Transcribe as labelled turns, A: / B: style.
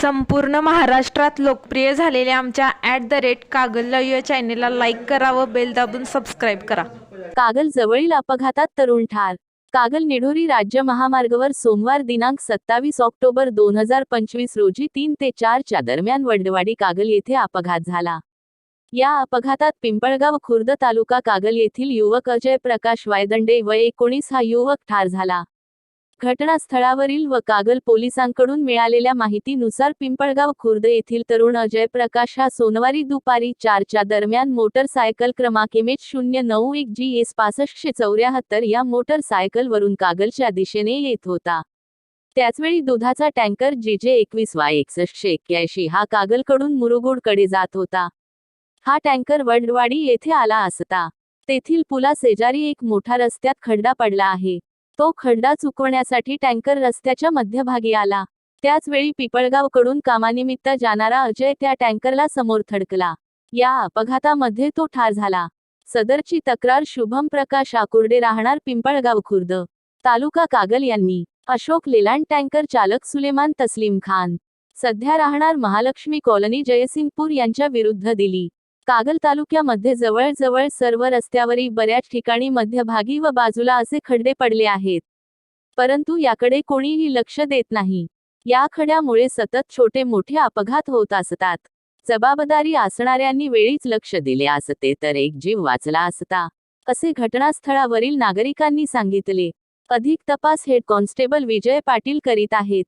A: संपूर्ण महाराष्ट्रात लोकप्रिय झालेल्या आमच्या ॲट द रेट कागल या चॅनेलला लाईक करा व बेल दाबून सबस्क्राईब करा.
B: कागल जवळील अपघातात तरुण ठार. कागल निढोरी राज्य महामार्गावर सोमवार दिनांक सत्तावीस ऑक्टोबर दोन हजार पंचवीस रोजी तीन ते चारच्या दरम्यान वडवाडी कागल येथे अपघात झाला. या अपघातात पिंपळगाव खुर्द तालुका कागल येथील युवक अजय प्रकाश वायदंडे व एकोणीस हा युवक ठार झाला. घटनास्थळावरील व कागल पोलिसांकडून मिळालेल्या माहितीनुसार पिंपळगाव खुर्द येथील तरुण अजय प्रकाश हा सोमवारी दुपारी चारच्या दरम्यान मोटरसायकल क्रमांक एम एच शून्य नऊ एक जी एस पासष्टशे चौऱ्याहत्तर या मोटरसायकलवरून कागलच्या दिशेने येत होता. त्याचवेळी दुधाचा टँकर जे जे एकवीस वाय एकसष्टशे एक्क्याऐंशी हा कागलकडून मुरुगुडकडे जात होता. हा टँकर वडवाडी येथे आला असता. तेथील पुला शेजारी एक मोठा रस्त्यात खड्डा पडला आहे. तो खड्डा चुकवण्यासाठी टँकर रस्त्याच्या मध्यभागी आला. त्याचवेळी पिपळगावकडून कामानिमित्त जाणारा अजय त्या टँकरला समोर थडकला. या अपघातामध्ये तो ठार झाला. सदरची तक्रार शुभम प्रकाश आकुर्डे राहणार पिंपळगाव खुर्द. तालुका कागल यांनी. अशोक लेलांड टँकर चालक सुलेमान तस्लीम खान. सध्या राहणार महालक्ष्मी कॉलनी जयसिंगपूर यांच्या विरुद्ध दिली. कागल तालुक्यामध्ये जवळजवळ सर्व रस्त्यावरील बऱ्याच ठिकाणी मध्यभागी व बाजूला असे खड्डे पडले आहेत. परंतु याकडे कोणीही लक्ष देत नाही. या खड्यामुळे सतत छोटे मोठे अपघात होत असतात. जबाबदारी असणाऱ्यांनी वेळीच लक्ष दिले असते तर एक जीव वाचला असता. असे घटनास्थळावरील नागरिकांनी सांगितले. अधिक तपास हेड कॉन्स्टेबल विजय पाटील करीत आहेत.